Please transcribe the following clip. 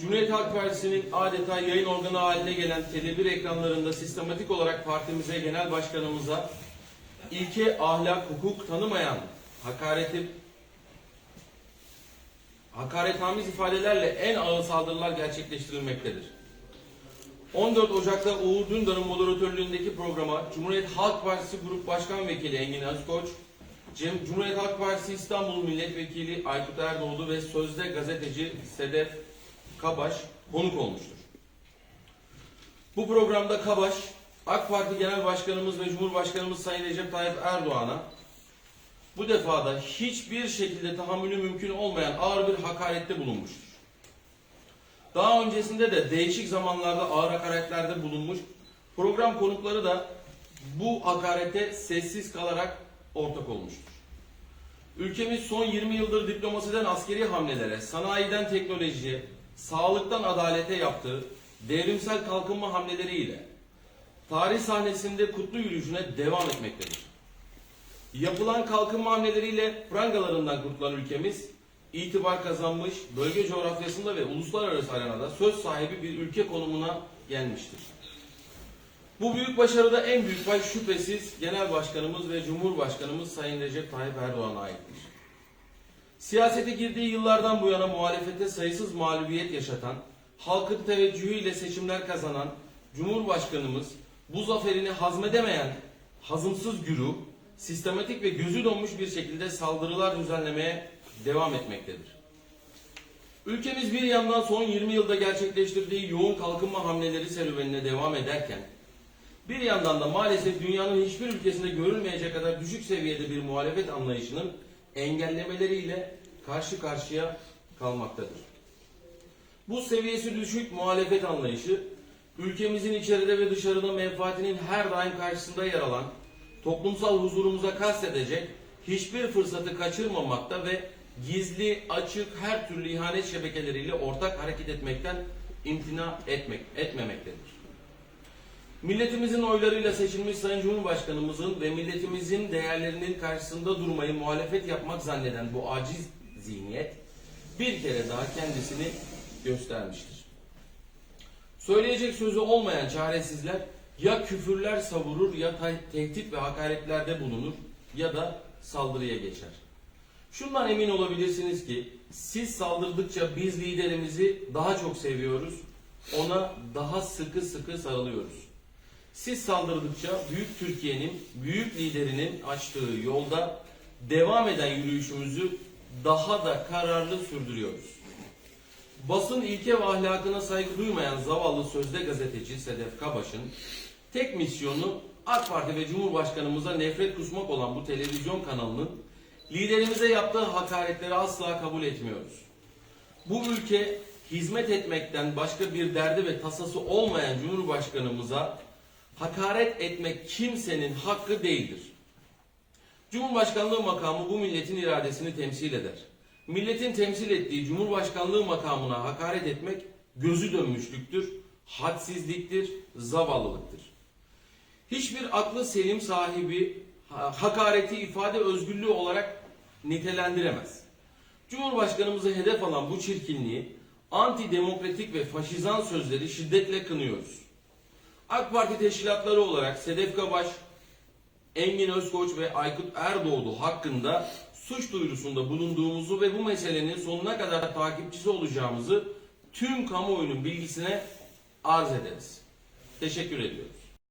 Cumhuriyet Halk Partisi'nin adeta yayın organı haline gelen Tele1 ekranlarında sistematik olarak partimize, genel başkanımıza ilke, ahlak, hukuk tanımayan hakareti hakaretamiz ifadelerle en ağır saldırılar gerçekleştirilmektedir. 14 Ocak'ta Uğur Dündar'ın moderatörlüğündeki programa Cumhuriyet Halk Partisi Grup Başkan Vekili Engin Özkoç, Cumhuriyet Halk Partisi İstanbul Milletvekili Aykut Erdoğdu ve sözde gazeteci Sedef Kabaş konuk olmuştur. Bu programda Kabaş, AK Parti Genel Başkanımız ve Cumhurbaşkanımız Sayın Recep Tayyip Erdoğan'a bu defada hiçbir şekilde tahammülü mümkün olmayan ağır bir hakarette bulunmuştur. Daha öncesinde de değişik zamanlarda ağır hakaretlerde bulunmuş. Program konukları da bu hakarete sessiz kalarak ortak olmuştur. Ülkemiz son 20 yıldır diplomasiden askeri hamlelere, sanayiden teknolojiye, sağlıktan adalete yaptığı devrimsel kalkınma hamleleriyle tarih sahnesinde kutlu yürüyüşüne devam etmektedir. Yapılan kalkınma hamleleriyle prangalarından kurtulan ülkemiz itibar kazanmış, bölge coğrafyasında ve uluslararası arenada söz sahibi bir ülke konumuna gelmiştir. Bu büyük başarıda en büyük pay şüphesiz Genel Başkanımız ve Cumhurbaşkanımız Sayın Recep Tayyip Erdoğan'a aittir. Siyasete girdiği yıllardan bu yana muhalefete sayısız mağlubiyet yaşatan, halkın teveccühüyle seçimler kazanan Cumhurbaşkanımız bu zaferini hazmedemeyen hazımsız güruh, sistematik ve gözü donmuş bir şekilde saldırılar düzenlemeye devam etmektedir. Ülkemiz bir yandan son 20 yılda gerçekleştirdiği yoğun kalkınma hamleleri serüvenine devam ederken, bir yandan da maalesef dünyanın hiçbir ülkesinde görülmeyecek kadar düşük seviyede bir muhalefet anlayışının engellemeleriyle karşı karşıya kalmaktadır. Bu seviyesi düşük muhalefet anlayışı, ülkemizin içeride ve dışarıda menfaatinin her daim karşısında yer alan, toplumsal huzurumuza kastedecek hiçbir fırsatı kaçırmamakta ve gizli, açık her türlü ihanet şebekeleriyle ortak hareket etmekten imtina etmek, etmemektedir. Milletimizin oylarıyla seçilmiş Sayın Cumhurbaşkanımızın ve milletimizin değerlerinin karşısında durmayı muhalefet yapmak zanneden bu aciz zihniyet bir kere daha kendisini göstermiştir. Söyleyecek sözü olmayan çaresizler ya küfürler savurur ya te- tehdit ve hakaretlerde bulunur ya da saldırıya geçer. Şundan emin olabilirsiniz ki siz saldırdıkça biz liderimizi daha çok seviyoruz, ona daha sıkı sıkı sarılıyoruz. Siz saldırdıkça büyük Türkiye'nin, büyük liderinin açtığı yolda devam eden yürüyüşümüzü daha da kararlı sürdürüyoruz. Basın ilke ve ahlakına saygı duymayan zavallı sözde gazeteci Sedef Kabaş'ın tek misyonu AK Parti ve Cumhurbaşkanımıza nefret kusmak olan bu televizyon kanalının liderimize yaptığı hakaretleri asla kabul etmiyoruz. Bu ülke hizmet etmekten başka bir derdi ve tasası olmayan Cumhurbaşkanımıza hakaret etmek kimsenin hakkı değildir. Cumhurbaşkanlığı makamı bu milletin iradesini temsil eder. Milletin temsil ettiği Cumhurbaşkanlığı makamına hakaret etmek gözü dönmüşlüktür, hadsizliktir, zavallılıktır. Hiçbir aklı selim sahibi ha- hakareti ifade özgürlüğü olarak nitelendiremez. Cumhurbaşkanımızı hedef alan bu çirkinliği, antidemokratik ve faşizan sözleri şiddetle kınıyoruz. AK Parti teşkilatları olarak Sedef Kabaş, Engin Özkoç ve Aykut Erdoğdu hakkında suç duyurusunda bulunduğumuzu ve bu meselenin sonuna kadar takipçisi olacağımızı tüm kamuoyunun bilgisine arz ederiz. Teşekkür ediyoruz.